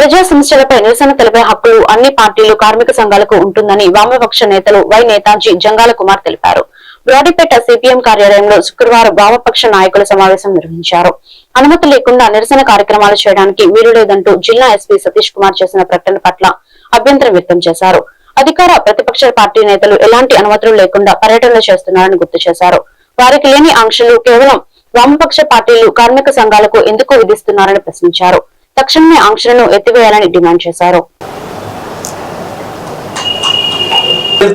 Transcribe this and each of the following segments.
ప్రజా సమస్యలపై నిరసన తెలిపే హక్కులు అన్ని పార్టీలు కార్మిక సంఘాలకు ఉంటుందని వామపక్ష నేతలు వై నేతాజీ జంగాల కుమార్ తెలిపారు. బ్రాడీపేట సిపిఎం కార్యాలయంలో శుక్రవారం వామపక్ష నాయకుల సమావేశం నిర్వహించారు. అనుమతి లేకుండా నిరసన కార్యక్రమాలు చేయడానికి వీలు లేదంటూ జిల్లా ఎస్పీ సతీష్ కుమార్ చేసిన ప్రకటన పట్ల అభ్యంతరం వ్యక్తం చేశారు. అధికార ప్రతిపక్ష పార్టీ నేతలు ఎలాంటి అనుమతులు లేకుండా పర్యటనలు చేస్తున్నారని గుర్తు చేశారు. వారికి లేని ఆంక్షలు కేవలం వామపక్ష పార్టీలు కార్మిక సంఘాలకు ఎందుకు విధిస్తున్నారని ప్రశ్నించారు. తక్షణమే ఆంక్షలను ఎత్తివేయాలని డిమాండ్ చేశారు.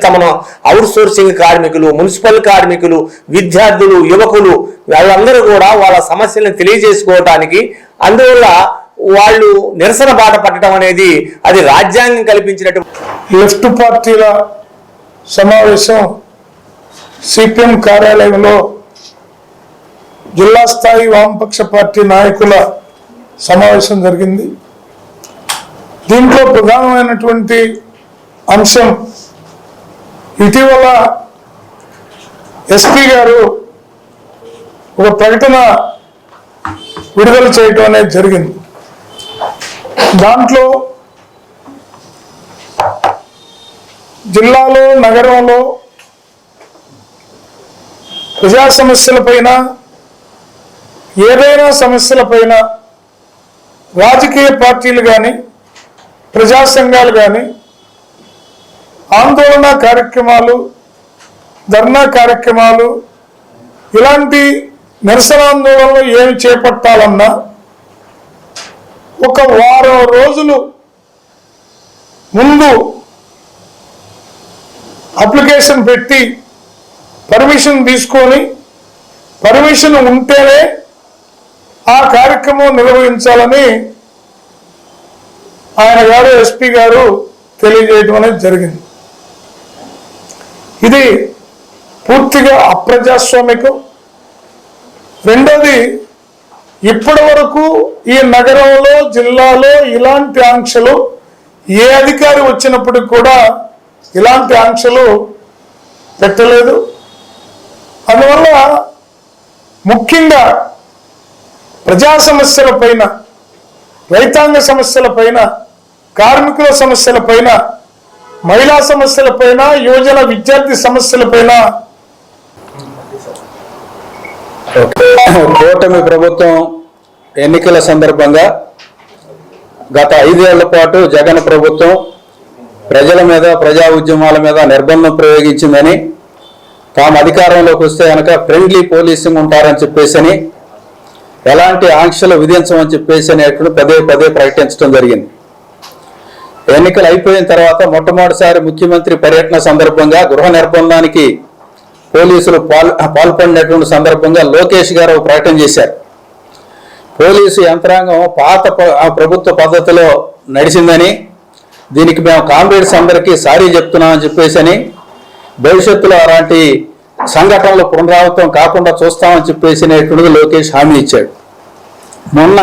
తమను అవుట్ సోర్సింగ్ కార్మికులు మున్సిపల్ కార్మికులు విద్యార్థులు యువకులు వాళ్ళందరూ కూడా వాళ్ళ సమస్యలను తెలియజేసుకోవటానికి అందువల్ల వాళ్ళు నిరసన బాట పట్టడం అనేది అది రాజ్యాంగం కల్పించినట్టు లెఫ్ట్ పార్టీల సమావేశం సిపిఎం కార్యాలయంలో జిల్లా స్థాయి వామపక్ష పార్టీ నాయకుల సమావేశం జరిగింది. దీంట్లో ప్రధానమైనటువంటి అంశం ఇటీవల ఎస్పీ గారు ఒక ప్రకటన విడుదల చేయటం అనేది జరిగింది. దాంట్లో జిల్లాలో నగరంలో ప్రజా సమస్యలపైన ఏదైనా సమస్యలపైన రాజకీయ పార్టీలు కానీ ప్రజా సంఘాలు కానీ ఆందోళన కార్యక్రమాలు ధర్నా కార్యక్రమాలు ఇలాంటి నిరసనాందోళనలు ఏమి చేపట్టాలన్నా ఒక వారం రోజులు ముందు అప్లికేషన్ పెట్టి పర్మిషన్ తీసుకొని పర్మిషన్ ఉంటేనే ఆ కార్యక్రమం నిర్వహించాలని ఆయన గారు ఎస్పీ గారు తెలియజేయడం అనేది జరిగింది. ఇది పూర్తిగా అప్రజాస్వామికం. రెండోది ఇప్పటి వరకు ఈ నగరంలో జిల్లాలో ఇలాంటి ఆంక్షలు ఏ అధికారి వచ్చినప్పటికి కూడా ఇలాంటి ఆంక్షలు పెట్టలేదు. అందువల్ల ముఖ్యంగా ప్రజా సమస్యల పైన రైతాంగ సమస్యల పైన కార్మికుల సమస్యల పైన మహిళా సమస్యల పైన యువజన విద్యార్థి సమస్యల పైన. కూటమి ప్రభుత్వం ఎన్నికల సందర్భంగా గత ఐదేళ్ళ పాటు జగన్ ప్రభుత్వం ప్రజల మీద ప్రజా ఉద్యమాల మీద నిర్బంధం ప్రయోగించిందని తాము అధికారంలోకి వస్తే కనుక ఫ్రెండ్లీ పోలీసింగ్ ఉంటారని చెప్పేసి ఎలాంటి ఆంక్షలు విధించమని చెప్పేసి అనేటువంటి పదే పదే ప్రకటించడం జరిగింది. ఎన్నికలు అయిపోయిన తర్వాత మొట్టమొదటిసారి ముఖ్యమంత్రి పర్యటన సందర్భంగా గృహ నిర్బంధానికి పోలీసులు పాల్ పాల్పడినటువంటి సందర్భంగా లోకేష్ గారు ప్రకటన చేశారు. పోలీసు యంత్రాంగం పాత ప్రభుత్వ పద్ధతిలో నడిచిందని దీనికి మేము కామ్రేడ్స్ అందరికీ సారీ చెప్తున్నామని చెప్పేసి అని భవిష్యత్తులో అలాంటి సంఘటనలు పునరావృతం కాకుండా చూస్తామని చెప్పేసినటువంటిది లోకేష్ హామీ ఇచ్చాడు. మొన్న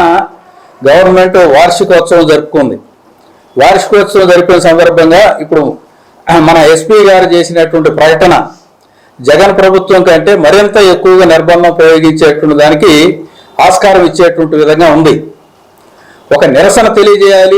గవర్నమెంట్ వార్షికోత్సవం జరుపుకుంది. వార్షికోత్సవం జరిపిన సందర్భంగా ఇప్పుడు మన ఎస్పీ గారు చేసినటువంటి ప్రకటన జగన్ ప్రభుత్వం కంటే మరింత ఎక్కువగా నిర్బంధం ప్రయోగించేటువంటి దానికి ఆస్కారం ఇచ్చేటువంటి విధంగా ఉంది. ఒక నిరసన తెలియజేయాలి.